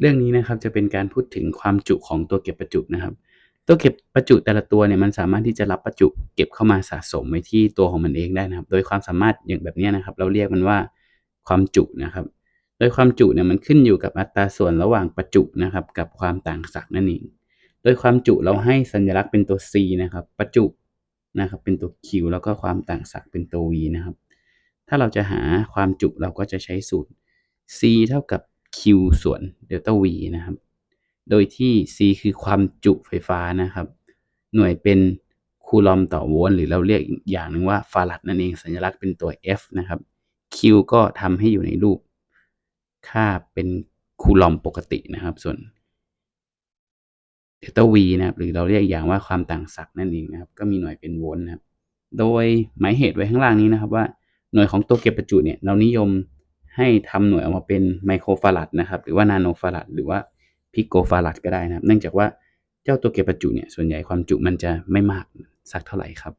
เรื่องนี้นะครับจะเป็นการพูดถึงความจุของตัวเก็บประจุนะครับ ตัวเก็บประจุแต่ละตัวเนี่ยมันสามารถที่จะรับประจุเก็บเข้ามาสะสมไว้ที่ตัวของมันเองได้นะครับ โดยความสามารถอย่างแบบนี้นะครับ เราเรียกมันว่าความจุนะครับ โดยความจุเนี่ยมันขึ้นอยู่กับอัตราส่วนระหว่างประจุนะครับ กับความต่างศักย์นั่นเอง โดยความจุเราให้สัญลักษณ์เป็นตัว C นะครับ ประจุนะครับเป็นตัว Q แล้วก็ความต่างศักย์เป็นตัว V นะครับ ถ้าเราจะหาความจุเราก็จะใช้สูตร C เท่ากับ Q ส่วนเดลต้า V นะครับ โดยที่ C คือความจุไฟฟ้านะครับ หน่วยเป็นคูลอมต่อโวลต์หรือเราเรียกอีกอย่างหนึ่งว่าฟารัดนั่นเองสัญลักษณ์เป็นตัว F นะครับ Q ก็ทำให้อยู่ในรูป ค่าเป็นคูลอมปกตินะครับ ส่วนเดลต้า V นะครับ หรือเราเรียกอย่างว่าความต่างศักย์นั่นเองนะครับ ก็มีหน่วยเป็นโวลต์นะครับ โดยหมายเหตุไว้ข้างล่างนี้นะครับว่าหน่วยของตัวเก็บประจุเนี่ยเรานิยม ให้ทำหน่วยออกมาเป็นไมโครฟารัดนะครับหรือว่านาโนฟารัดหรือว่าพิโกฟารัดก็ได้นะครับ เนื่องจากว่าเจ้าตัวเก็บประจุเนี่ยส่วนใหญ่ความจุมันจะไม่มากสักเท่าไหร่ครับ